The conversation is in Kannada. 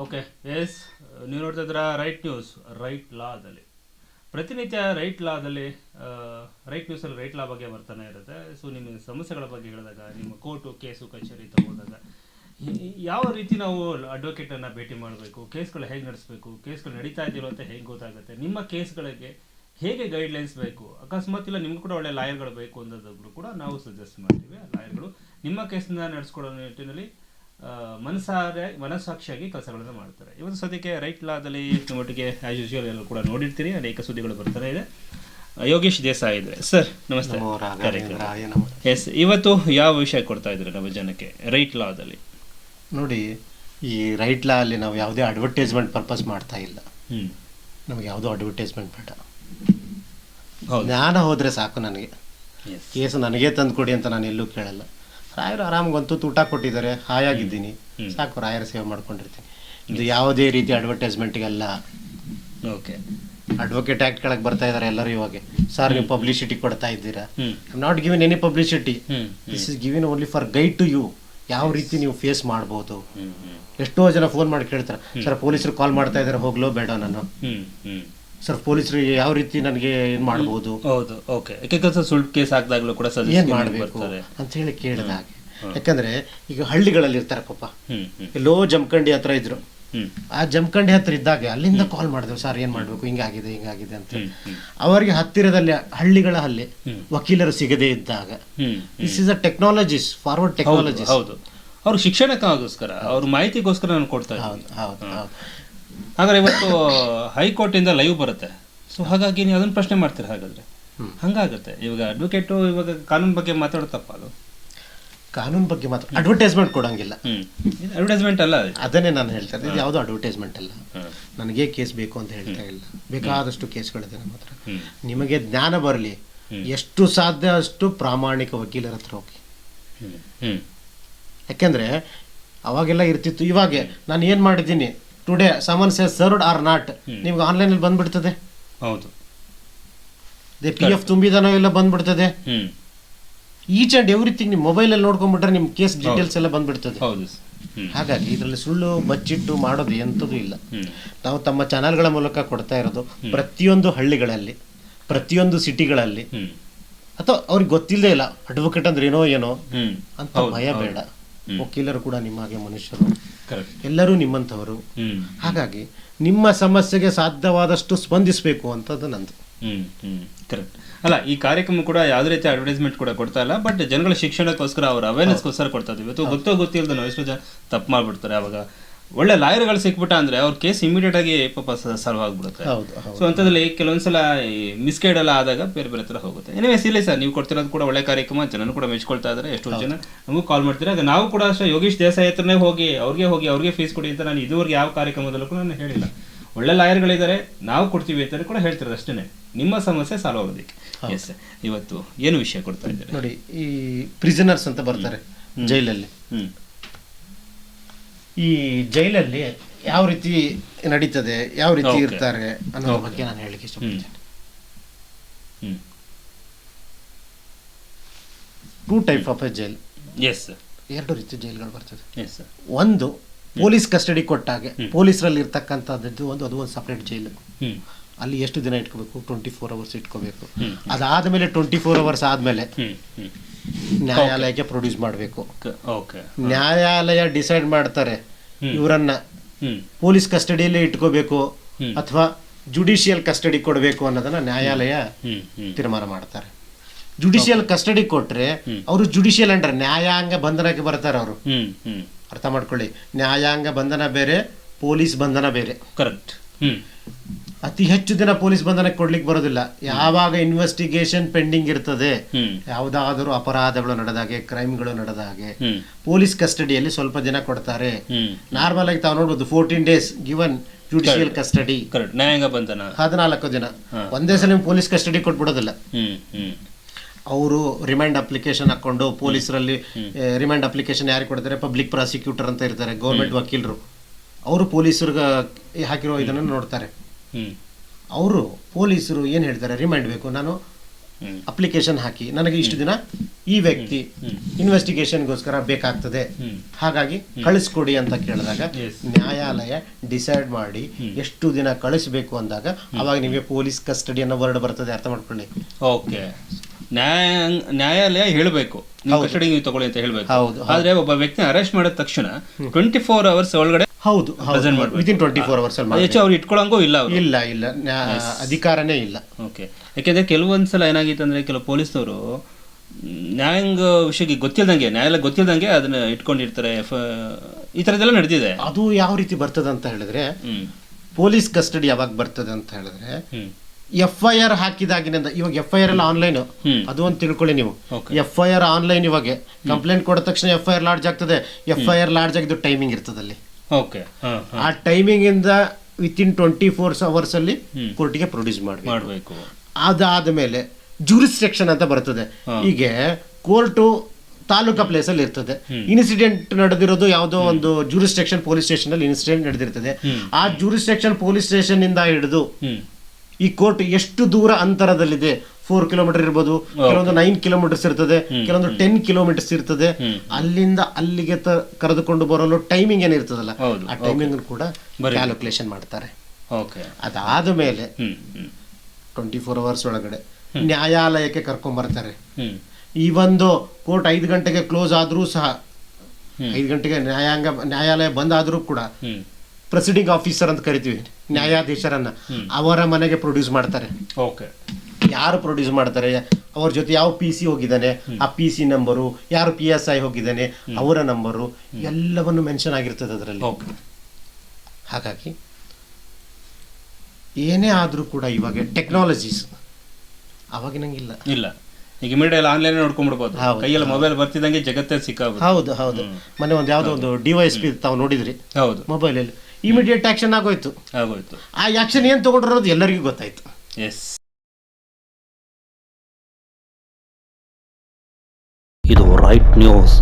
ಓಕೆ ಎಸ್ ನೀವು ನೋಡ್ತಾ ಇದ್ದೀರಾ ರೈಟ್ ನ್ಯೂಸ್ ರೈಟ್ ಲಾದಲ್ಲಿ ಪ್ರತಿನಿತ್ಯ ರೈಟ್ ಲಾದಲ್ಲಿ ರೈಟ್ ನ್ಯೂಸಲ್ಲಿ ರೈಟ್ ಲಾ ಬಗ್ಗೆ ಬರ್ತಾನೆ ಇರುತ್ತೆ. ಸೊ ನಿಮ್ಮ ಸಮಸ್ಯೆಗಳ ಬಗ್ಗೆ ಹೇಳಿದಾಗ, ನಿಮ್ಮ ಕೋರ್ಟು ಕೇಸು ಕಚೇರಿ ತಗೊಂಡಾಗ, ಈ- ಯಾವ ರೀತಿ ನಾವು ಅಡ್ವೊಕೇಟನ್ನು ಭೇಟಿ ಮಾಡಬೇಕು? ಕೇಸ್ಗಳು ಹೇಗೆ ನಡೆಸಬೇಕು? ಕೇಸ್ಗಳು ನಡೀತಾ ಇದೆಯೋ ಅಂತ ಹೇಗೆ ಗೊತ್ತಾಗುತ್ತೆ? ನಿಮ್ಮ ಕೇಸ್ಗಳಿಗೆ ಹೇಗೆ ಗೈಡ್ಲೈನ್ಸ್ ಬೇಕು? ಅಕಸ್ಮಾತ್ ಇಲ್ಲ, ನಿಮ್ಗೆ ಕೂಡ ಒಳ್ಳೆ ಲಾಯರ್ಗಳು ಬೇಕು ಅನ್ನೋದಾದ್ರು ಕೂಡ ನಾವು ಸಜೆಸ್ಟ್ ಮಾಡ್ತೀವಿ. ಲಾಯರ್ಗಳು ನಿಮ್ಮ ಕೇಸನ್ನ ನಡೆಸ್ಕೊಡೋ ನಿಟ್ಟಿನಲ್ಲಿ ಮನಸಾರೆ ಮನಸ್ಸಾಕ್ಷಿಯಾಗಿ ಕೆಲಸಗಳನ್ನು ಮಾಡ್ತಾರೆ. ಇವತ್ತು ಸದ್ಯಕ್ಕೆ ರೈಟ್ ಲಾದಲ್ಲಿ ಮಟ್ಟಿಗೆ ಆ್ಯಸ್ ಯೂಶುವಲ್ ಎಲ್ಲರೂ ಕೂಡ ನೋಡಿರ್ತೀರಿ ಅನೇಕ ಸುದ್ದಿಗಳು ಬರ್ತಾನೆ ಇದೆ. ಯೋಗೇಶ್ ದೇಸಾಯಿ ಇದ್ದಾರೆ. ಸರ್ ನಮಸ್ತೆ. ಎಸ್ ಇವತ್ತು ಯಾವ ವಿಷಯ ಕೊಡ್ತಾ ಇದ್ದಾರೆ ನಮ್ಮ ಜನಕ್ಕೆ ರೈಟ್ ಲಾದಲ್ಲಿ? ನೋಡಿ ಈ ರೈಟ್ ಲಾ ಅಲ್ಲಿ ನಾವು ಯಾವುದೇ ಅಡ್ವರ್ಟೈಸ್ಮೆಂಟ್ ಪರ್ಪಸ್ ಮಾಡ್ತಾ ಇಲ್ಲ. ನಮ್ಗೆ ಯಾವುದೋ ಅಡ್ವರ್ಟೈಸ್ಮೆಂಟ್ ಬೇಡ. ಜ್ಞಾನ ಹೋದರೆ ಸಾಕು ನನಗೆ. ಕೇಸು ನನಗೆ ತಂದು ಕೊಡಿ ಅಂತ ನಾನು ಎಲ್ಲೂ ಕೇಳಲ್ಲ. ರಾಯರು ಆರಾಮಾಗಂತೂ ಊಟ ಕೊಟ್ಟಿದ್ದಾರೆ ಹಾಯಾಗಿದ್ದೀನಿ. ಸಾಕು ರಾಯರ ಸೇವೆ ಮಾಡ್ಕೊಂಡಿರ್ತೀನಿ. ಇದು ಯಾವುದೇ ರೀತಿ ಅಡ್ವರ್ಟೈಸ್ಮೆಂಟ್ಗೆಲ್ಲ ಓಕೆ. ಅಡ್ವೊಕೇಟ್ ಆ್ಯಕ್ಟ್ ಕೆಳಗೆ ಬರ್ತಾ ಇದ್ದಾರೆ ಎಲ್ಲರೂ ಇವಾಗ. ಸರ್ ನೀವು ಪಬ್ಲಿಸಿಟಿ ಕೊಡ್ತಾ ಇದ್ದೀರಾ? I not given any publicity this is given only for guide to you ಯಾವ ರೀತಿ ನೀವು ಫೇಸ್ ಮಾಡ್ಬೋದು? ಎಷ್ಟೋ ಜನ ಫೋನ್ ಮಾಡಿ ಕೇಳ್ತಾರೆ. ಸರ್ ಪೊಲೀಸರು ಕಾಲ್ ಮಾಡ್ತಾ ಇದ್ದಾರೆ ಹೋಗ್ಲೋ ಬೇಡ ನಾನು. ಸರ್ ಪೊಲೀಸರಿಗೆ ಯಾವ ರೀತಿ ನನಗೆ ಏನು ಮಾಡ್ಬೋದು? ಹೌದು ಓಕೆ ಯಾಕಂದ್ರೆ ಸುಳ್ಳು ಕೇಸ್ ಹಾಕಿದಾಗಲೂ ಕೂಡ ಏನು ಮಾಡಬೇಕು ಅಂತ ಹೇಳಿ ಕೇಳಿದ ಹಾಗೆ. ಯಾಕಂದ್ರೆ ಈಗ ಹಳ್ಳಿಗಳಲ್ಲಿ ಇರ್ತಾರೆ ಪಾಪ. ಎಲ್ಲೋ ಜಮಖಂಡಿ ಹತ್ರ ಇದ್ರು. ಆ ಜಮಖಂಡಿ ಹತ್ರ ಇದ್ದಾಗ ಅಲ್ಲಿಂದ ಕಾಲ್ ಮಾಡಿದೆವು ಸರ್ ಏನು ಮಾಡಬೇಕು? ಹಿಂಗಾಗಿದೆ ಹಿಂಗಾಗಿದೆ ಅಂತ ಅವರಿಗೆ ಹತ್ತಿರದಲ್ಲಿ ಹಳ್ಳಿಗಳ ಅಲ್ಲಿ ವಕೀಲರು ಸಿಗದೇ ಇದ್ದಾಗ. This is a technologies forward ಹೌದು ಟೆಕ್ನಾಲಜಿಸ್ ಹೌದು. ಅವ್ರ ಶಿಕ್ಷಣಕ್ಕೋಸ್ಕರ ಅವ್ರ ಮಾಹಿತಿಗೋಸ್ಕರ ನಾನು ಕೊಡ್ತಾ ಹೌದು ಹೌದು. ಹಾಗಾದ್ರೆ ಇವತ್ತು ಹೈಕೋರ್ಟ್ ಇಂದ ಲೈವ್ ಬರುತ್ತೆ. ಸೊ ಹಾಗಾಗಿ ನೀವು ಅದನ್ನ ಪ್ರಶ್ನೆ ಮಾಡ್ತೀರಾ ಹಾಗಾದ್ರೆ. ಹಂಗಾಗುತ್ತೆ. ಇವಾಗ ಅಡ್ವೊಕೇಟು ಇವಾಗ ಕಾನೂನು ಬಗ್ಗೆ ಮಾತಾಡ್ತಪ್ಪ ಅದು? ಕಾನೂನು ಬಗ್ಗೆ ಮಾತ್ರ ಅಡ್ವರ್ಟೈಸ್ಮೆಂಟ್ ಕೊಡಂಗಿಲ್ಲ. ಅಡ್ವರ್ಟೈಸ್ಮೆಂಟ್ ಅಲ್ಲ ಅದನ್ನೇ ನಾನು ಹೇಳ್ತಾ ಇದ್ದೀನಿ ಇದು ಯಾವುದೋ ಅಡ್ವರ್ಟೈಸ್ಮೆಂಟ್ ಅಲ್ಲ. ನನಗೆ ಕೇಸ್ ಬೇಕು ಅಂತ ಹೇಳ್ತಾ ಇಲ್ಲ. ಬೇಕಾದಷ್ಟು ಕೇಸ್ಗಳಿದೆ ನಮ್ಮ ಹತ್ರ. ನಿಮಗೆ ಜ್ಞಾನ ಬರಲಿ. ಎಷ್ಟು ಸಾಧ್ಯ ಅಷ್ಟು ಪ್ರಾಮಾಣಿಕ ವಕೀಲರ ಹತ್ರ ಹೋಗಿ. ಯಾಕೆಂದ್ರೆ ಅವಾಗೆಲ್ಲ ಇರ್ತಿತ್ತು. ಇವಾಗ ನಾನು ಏನು ಮಾಡಿದ್ದೀನಿ? Today summons served or not ನಿಮ್ಗೆ ಆನ್ಲೈನಲ್ಲಿ ಬಂದ್ಬಿಡ್ತದೆ. ಹೌದು. ದೇ ಪಿ ಎಫ್ ತುಂಬಿದಾನೋ ಎಲ್ಲ ಬಂದ್ಬಿಡ್ತದೆ. ಈಚ್ ಅಂಡ್ ಎವ್ರಿಥಿಂಗ್ ನಿಮ್ಮ ಮೊಬೈಲಲ್ಲಿ ನೋಡ್ಕೊಂಡ್ಬಿಟ್ರೆ ನಿಮ್ಮ ಕೇಸ್ ಡೀಟೇಲ್ಸ್ ಎಲ್ಲ ಬಂದ್ಬಿಡ್ತದೆ. ಹೌದು. ಹಾಗಾಗಿ ಇದರಲ್ಲಿ ಸುಳ್ಳು ಬಚ್ಚಿಟ್ಟು ಮಾಡೋದು ಎಂಥದ್ದು ಇಲ್ಲ. ನಾವು ತಮ್ಮ ಚಾನಲ್ಗಳ ಮೂಲಕ ಕೊಡ್ತಾ ಇರೋದು ಪ್ರತಿಯೊಂದು ಹಳ್ಳಿಗಳಲ್ಲಿ ಪ್ರತಿಯೊಂದು ಸಿಟಿಗಳಲ್ಲಿ ಅಥವಾ ಅವ್ರಿಗೆ ಗೊತ್ತಿಲ್ಲದೆ ಇಲ್ಲ ಅಡ್ವೊಕೇಟ್ ಅಂದ್ರೆ ಏನೋ ಏನೋ ಅಂತ ಭಯ ಬೇಡ. ವಕೀಲರು ಕೂಡ ನಿಮ್ಮ ಹಾಗೆ ಮನುಷ್ಯರು. ಎಲ್ಲರೂ ನಿಮ್ಮಂಥವರು. ಹಾಗಾಗಿ ನಿಮ್ಮ ಸಮಸ್ಯೆಗೆ ಸಾಧ್ಯವಾದಷ್ಟು ಸ್ಪಂದಿಸಬೇಕು ಅಂತದ್ದು ನಂದು. ಕರೆಕ್ಟ್ ಅಲ್ಲ ಈ ಕಾರ್ಯಕ್ರಮ ಕೂಡ ಯಾವುದೇ ರೀತಿ ಅಡ್ವರ್ಟೈಸ್ಮೆಂಟ್ ಕೂಡ ಕೊಡ್ತಾ ಇಲ್ಲ ಬಟ್ ಜನಗಳ ಶಿಕ್ಷಣಕ್ಕೋಸ್ಕರ ಅವರ ಅವೇರ್ನೆಸ್ಗೋಸ್ಕರ ಕೊಡ್ತಾ ಇದ್ದೀವಿ. ಇವತ್ತು ಗೊತ್ತೋ ಗೊತ್ತಿಲ್ಲದ ನಾವು ಎಷ್ಟು ಜನ ತಪ್ಪು ಮಾಡಿಬಿಡ್ತಾರೆ ಅವಾಗ. ಒಳ್ಳೆ ಲಾಯರ್ಗಳು ಸಿಕ್ಬಿಟ್ಟ ಅಂದ್ರೆ ಅವ್ರ ಕೇಸ್ ಇಮಿಡಿಯೇಟ್ ಆಗಿ ಪಾಪ ಸರ್ವ್ ಆಗ್ಬಿಡುತ್ತೆ. ಹೌದು ಸೊ ಅಂಥದ್ರಲ್ಲಿ ಕೆಲವೊಂದ್ಸಲ ಮಿಸ್ಗೈಡ್ ಎಲ್ಲ ಆದಾಗ ಬೇರೆ ಬೇರೆ ಥರ ಹೋಗುತ್ತೆ. ಎನಿವೇಸ್ ಇಲ್ಲ ಸರ್ ನೀವು ಕೊಡ್ತಿರೋದು ಕೂಡ ಒಳ್ಳೆ ಕಾರ್ಯಕ್ರಮ ಜನನು ಕೂಡ ಮೆಚ್ಕೊಳ್ತಾ ಇದ್ದಾರೆ ಎಷ್ಟೋ ಜನ ನಮಗೂ ಕಾಲ್ ಮಾಡ್ತೀರಾ ಅದು ನಾವು ಕೂಡ ಅಷ್ಟೇ ಯೋಗೀಶ್ ದೇಸಾಯಿ ಹತ್ರನೇ ಹೋಗಿ ಅವ್ರಿಗೆ ಹೋಗಿ ಅವ್ರಿಗೆ ಫೀಸ್ ಕೊಡಿ ಅಂತ ನಾನು ಇದುವರೆಗೆ ಯಾವ ಕಾರ್ಯಕ್ರಮದಲ್ಲೂ ಕೂಡ ನಾನು ಹೇಳಿಲ್ಲ. ಒಳ್ಳೆ ಲಾಯರ್ಗಳಿದ್ದಾರೆ ನಾವು ಕೊಡ್ತೀವಿ ಅಂತ ಕೂಡ ಹೇಳ್ತಿರೋದು ಅಷ್ಟೇ ನಿಮ್ಮ ಸಮಸ್ಯೆ ಸಾಲ್ವ್ ಆಗೋದಕ್ಕೆ. ಎಸ್ ಇವತ್ತು ಏನು ವಿಷಯ ಕೊಡ್ತಾ ಇದ್ದಾರೆ? ನೋಡಿ ಈ ಪ್ರಿಸನರ್ಸ್ ಅಂತ ಬರ್ತಾರೆ ಜೈಲಲ್ಲಿ. ಹ್ಮ್. ಈ ಜೈಲಲ್ಲಿ ಯಾವ ರೀತಿ ನಡೀತದೆ ಯಾವ ರೀತಿ Okay. ಇರ್ತಾರೆ ಅನ್ನೋದ್ರ ಬಗ್ಗೆ ನಾನು ಹೇಳಿಕೆ ಇಷ್ಟಪಡ್ತೇನೆ. ಹ್ಮ್. Two type of a jail yes sir ಎರಡು ರೀತಿ ಜೈಲ್ಗಳು ಬರ್ತದೆ. ಎಸ್ ಸರ್ ಒಂದು ಪೊಲೀಸ್ ಕಸ್ಟಡಿ ಕೊಟ್ಟಾಗೆ ಪೊಲೀಸರಲ್ಲಿ ಇರ್ತಕ್ಕಂಥದ್ದು ಒಂದು ಅದು ಒಂದು ಸಪ್ರೇಟ್ ಜೈಲು ಹ್ಮ್. ಅಲ್ಲಿ ಎಷ್ಟು ದಿನ ಇಟ್ಕೋಬೇಕು? ಟ್ವೆಂಟಿ ಫೋರ್ ಅವರ್ಸ್ ಇಟ್ಕೋಬೇಕು. ಅದಾದಮೇಲೆ ಅದಾದ್ಮೇಲೆ ಟ್ವೆಂಟಿ ಫೋರ್ ಅವರ್ಸ್ ಆದಮೇಲೆ ಹ್ಮ್ ಹ್ಮ್. ನ್ಯಾಯಾಲಯಕ್ಕೆ ಪ್ರೊಡ್ಯೂಸ್ ಮಾಡಬೇಕು. ಓಕೆ ನ್ಯಾಯಾಲಯ ಡಿಸೈಡ್ ಮಾಡ್ತಾರೆ. ಇವರನ್ನ. ಪೊಲೀಸ್ ಕಸ್ಟಡಿಯಲ್ಲಿ ಇಟ್ಕೋಬೇಕು ಅಥವಾ ಜುಡಿಷಿಯಲ್ ಕಸ್ಟಡಿ ಕೊಡಬೇಕು ಅನ್ನೋದನ್ನ ನ್ಯಾಯಾಲಯ ತೀರ್ಮಾನ ಮಾಡ್ತಾರೆ. ಜುಡಿಷಿಯಲ್ ಕಸ್ಟಡಿ ಕೊಟ್ರೆ ಅವರು ಜುಡಿಷಿಯಲ್ ಅಂಡರ್ ನ್ಯಾಯಾಂಗ ಬಂಧನಕ್ಕೆ ಬರ್ತಾರೆ ಅವರು. ಅರ್ಥ ಮಾಡ್ಕೊಳ್ಳಿ. ನ್ಯಾಯಾಂಗ ಬಂಧನ ಬೇರೆ ಪೊಲೀಸ್ ಬಂಧನ ಬೇರೆ. ಕರೆಕ್ಟ್ ಅತಿ ಹೆಚ್ಚು ದಿನ ಪೊಲೀಸ್ ಬಂಧನಕ್ಕೆ ಕೊಡ್ಲಿಕ್ಕೆ ಬರೋದಿಲ್ಲ. ಯಾವಾಗ ಇನ್ವೆಸ್ಟಿಗೇಷನ್ ಪೆಂಡಿಂಗ್ ಇರ್ತದೆ ಯಾವುದಾದರೂ ಅಪರಾಧಗಳು ನಡೆದಾಗೆ ಕ್ರೈಮ್ಗಳು ನಡೆದಾಗೆ ಪೊಲೀಸ್ ಕಸ್ಟಡಿಯಲ್ಲಿ ಸ್ವಲ್ಪ ದಿನ ಕೊಡ್ತಾರೆ. ನಾರ್ಮಲ್ ಆಗಿ ತಾವು ನೋಡ್ಬೋದು fourteen days given judicial custody ನ್ಯಾಯಾಂಗ ಬಂಧನ. ಹದಿನಾಲ್ಕು ದಿನ. ಒಂದೇ ಸಲ ಪೊಲೀಸ್ ಕಸ್ಟಡಿ ಕೊಟ್ಬಿಡೋದಿಲ್ಲ. ಅವರು ರಿಮೈಂಡ್ ಅಪ್ಲಿಕೇಶನ್ ಹಾಕೊಂಡು ಪೊಲೀಸರಲ್ಲಿ ರಿಮೈಂಡ್ ಅಪ್ಲಿಕೇಶನ್ ಯಾರು ಕೊಡ್ತಾರೆ? ಪಬ್ಲಿಕ್ ಪ್ರಾಸಿಕ್ಯೂಟರ್ ಅಂತ ಇರ್ತಾರೆ ಗೌರ್ಮೆಂಟ್ ವಕೀಲರು. ಅವರು ಪೊಲೀಸರಿಗೆ ಹಾಕಿರೋ ಇದನ್ನು ನೋಡ್ತಾರೆ. ಅವರು ಪೊಲೀಸರು ಏನು ಹೇಳ್ತಾರೆ? ರಿಮೈಂಡ್ ಬೇಕು. ನಾನು ಅಪ್ಲಿಕೇಶನ್ ಹಾಕಿ. ನನಗೆ ಇಷ್ಟು ದಿನ ಈ ವ್ಯಕ್ತಿ ಇನ್ವೆಸ್ಟಿಗೇಷನ್ಗೋಸ್ಕರ ಬೇಕಾಗ್ತದೆ. ಹಾಗಾಗಿ ಕಳಿಸ್ಕೊಡಿ ಅಂತ ಕೇಳಿದಾಗ ನ್ಯಾಯಾಲಯ ಡಿಸೈಡ್ ಮಾಡಿ ಎಷ್ಟು ದಿನ ಕಳಿಸ್ಬೇಕು ಅಂದಾಗ ಅವಾಗ ನಿಮಗೆ ಪೊಲೀಸ್ ಕಸ್ಟಡಿ ಅನ್ನೋ ವರ್ಡ್ ಬರ್ತದೆ ಅರ್ಥ ಮಾಡ್ಕೊಳ್ಳಿ. ಓಕೆ. ನ್ಯಾಯ ನ್ಯಾಯಾಲಯ ಹೇಳಬೇಕು. ನೀವು ಕಸ್ಟಡಿ ನೀವು ತಗೊಳ್ಳಿ ಅಂತ ಹೇಳಬೇಕು. ಹೌದು, ಆದ್ರೆ ಒಬ್ಬ ವ್ಯಕ್ತಿ ಅರೆಸ್ಟ್ ಮಾಡಿದ ತಕ್ಷಣ ಟ್ವೆಂಟಿ ಫೋರ್ ಅವರ್ಸ್ ಒಳಗಡೆ ಹೌದು. ವಿತಿನ್ ಟ್ವೆಂಟಿ ಫೋರ್ ಅವರ್ಸ್ ಅಲ್ಲಿ ಹೆಚ್ಚು ಅವ್ರು ಇಟ್ಕೊಳಂಗೂ ಇಲ್ಲ ಇಲ್ಲ ಇಲ್ಲ. ಅಧಿಕಾರನೇ ಇಲ್ಲ. ಓಕೆ ಯಾಕೆಂದ್ರೆ ಕೆಲವೊಂದ್ಸಲ ಏನಾಗಿತ್ತು ಅಂದ್ರೆ ಕೆಲವು ಪೊಲೀಸ್ನವರು ನ್ಯಾಯಾಂಗ ವಿಷಯಕ್ಕೆ ಗೊತ್ತಿಲ್ದಂಗೆ ನ್ಯಾಯಾಲಯ ಗೊತ್ತಿಲ್ದಂಗೆ ಅದನ್ನ ಇಟ್ಕೊಂಡಿರ್ತಾರೆ ಈ ಥರದ್ದೆಲ್ಲ ನಡೆದಿದೆ. ಅದು ಯಾವ ರೀತಿ ಬರ್ತದೆ ಅಂತ ಹೇಳಿದ್ರೆ ಪೊಲೀಸ್ ಕಸ್ಟಡಿ ಯಾವಾಗ ಬರ್ತದೆ ಅಂತ ಹೇಳಿದ್ರೆ ಎಫ್ ಐ ಆರ್ ಹಾಕಿದಾಗಿನಿಂದ ಇವಾಗ ಎಫ್ ಐ ಆರ್ ಎಲ್ಲ ಆನ್ಲೈನ್. ಅದು ಒಂದು ತಿಳ್ಕೊಳ್ಳಿ ನೀವು. ಎಫ್ ಐ ಆರ್ ಆನ್ಲೈನ್ ಇವಾಗ. ಕಂಪ್ಲೇಂಟ್ ಕೊಡ ತಕ್ಷಣ ಎಫ್ ಐ ಆರ್ ಲಾಡ್ಜ್ ಆಗ್ತದೆ. ಎಫ್ ಐ ಆರ್ ಲಾಡ್ಜ್ ಆಗಿದ್ದು ಟೈಮಿಂಗ್ ಇರ್ತದಲ್ಲಿ ಓಕೆ ಆ ಟೈಮಿಂಗ್ ಇಂದ ವಿತಿನ್ ಟ್ವೆಂಟಿ ಫೋರ್ ಅವರ್ಸ್ ಅಲ್ಲಿ. ಕೋರ್ಟಿಗೆ ಪ್ರೊಡ್ಯೂಸ್ ಮಾಡಬೇಕು. ಅದಾದ ಮೇಲೆ ಜೂರಿಸ್ಟ್ರಕ್ಷನ್ ಅಂತ ಬರ್ತದೆ. ಹೀಗೆ ಕೋರ್ಟು ತಾಲೂಕಾ ಪ್ಲೇಸ್ ಅಲ್ಲಿ ಇರ್ತದೆ. ಇನ್ಸಿಡೆಂಟ್ ನಡೆದಿರೋದು ಯಾವುದೋ ಒಂದು ಜೂರಿಸ್ಟ್ರಿಕ್ಷನ್ ಪೊಲೀಸ್ ಸ್ಟೇಷನ್ ಅಲ್ಲಿ ಇನ್ಸಿಡೆಂಟ್ ನಡೆದಿರ್ತದೆ ಆ ಜೂರಿಸ್ಟ್ರಕ್ಷನ್ ಪೊಲೀಸ್ ಸ್ಟೇಷನ್ ಇಂದ ಹಿಡಿದು ಈ ಕೋರ್ಟ್ ಎಷ್ಟು ದೂರ ಅಂತರದಲ್ಲಿದೆ ಫೋರ್ ಕಿಲೋಮೀಟರ್ ಇರ್ಬೋದು ಕೆಲವೊಂದು ನೈನ್ ಕಿಲೋಮೀಟರ್ಸ್ ಇರ್ತದೆ ಕೆಲವೊಂದು ಟೆನ್ ಕಿಲೋಮೀಟರ್ಸ್ ಇರ್ತದೆ. ಅಲ್ಲಿಂದ ಅಲ್ಲಿಗೆ ತ- ಕರೆದುಕೊಂಡು ಬರಲು ಟೈಮಿಂಗ್ ಏನಿರ್ತದಲ್ಲ ಆ ಟೈಮಿಂಗ್ ಕೂಡ ಕ್ಯಾಲ್ಕುಲೇಷನ್ ಮಾಡ್ತಾರೆ. ಅದಾದ ಮೇಲೆ ಟ್ವೆಂಟಿ ಫೋರ್ ಅವರ್ಸ್ ಒಳಗಡೆ ನ್ಯಾಯಾಲಯಕ್ಕೆ ಕರ್ಕೊಂಡ್ ಬರ್ತಾರೆ. ಈ ಒಂದು ಕೋರ್ಟ್ ಐದು ಗಂಟೆಗೆ ಕ್ಲೋಸ್ ಆದರೂ ಸಹ. ಐದು ಗಂಟೆಗೆ ನ್ಯಾಯಾಂಗ ನ್ಯಾಯಾಲಯ ಬಂದ್ ಆದರೂ ಕೂಡ ಪ್ರೊಸೀಡಿಂಗ್ ಪ್ರೆಸಿಡಿಂಗ್ ಆಫೀಸರ್ ಅಂತ ಕರಿತೀವಿ ನ್ಯಾಯಾಧೀಶರನ್ನ ಅವರ ಮನೆಗೆ ಪ್ರೊಡ್ಯೂಸ್ ಮಾಡ್ತಾರೆ. ಓಕೆ ಯಾರು ಪ್ರೊಡ್ಯೂಸ್ ಮಾಡ್ತಾರೆ? ಅವ್ರ ಜೊತೆ ಯಾವ ಪಿ ಸಿ ಹೋಗಿದ್ದಾನೆ? ಆ ಪಿ ಸಿ ನಂಬರು ಯಾರು ಪಿ ಎಸ್ ಐ ಹೋಗಿದ್ದಾನೆ? ಅವರ ನಂಬರು ಎಲ್ಲವನ್ನು ಮೆನ್ಷನ್ ಆಗಿರ್ತದೆ ಅದರಲ್ಲಿ. ಹಾಗಾಗಿ ಏನೇ ಆದರೂ ಕೂಡ ಇವಾಗ ಟೆಕ್ನಾಲಜೀಸ್ ಅವಾಗಿನಂಗಿಲ್ಲ ಇಲ್ಲ. ಈಗ ಇಮಿಡಿಯೇಟ್ ಆನ್ಲೈನ್ ನೋಡ್ಕೊಂಡ್ಬಿಡ್ಬೋದು. ಕೈಯಲ್ಲಿ ಮೊಬೈಲ್ ಬರ್ತಿದ್ದಂಗೆ ಜಗತ್ತೇ ಸಿಕ್ಕಾಗ ಹೌದು ಹೌದು. ಮೊನ್ನೆ ಒಂದು ಯಾವುದೋ ಒಂದು ಡಿವೈಸ್ ಪಿ ತಾವು ನೋಡಿದ್ರಿ? ಹೌದು. ಮೊಬೈಲಲ್ಲಿ ಇಮಿಡಿಯೇಟ್ ಆಕ್ಷನ್ ಆಗೋಯ್ತು. ಆಗೋಯ್ತು. ಆ ಆಕ್ಷನ್ ಏನು ತೊಗೊಂಡಿರೋದು ಎಲ್ಲರಿಗೂ ಗೊತ್ತಾಯ್ತು. ಎಸ್ ಇದು ರೈಟ್ ನ್ಯೂಸ್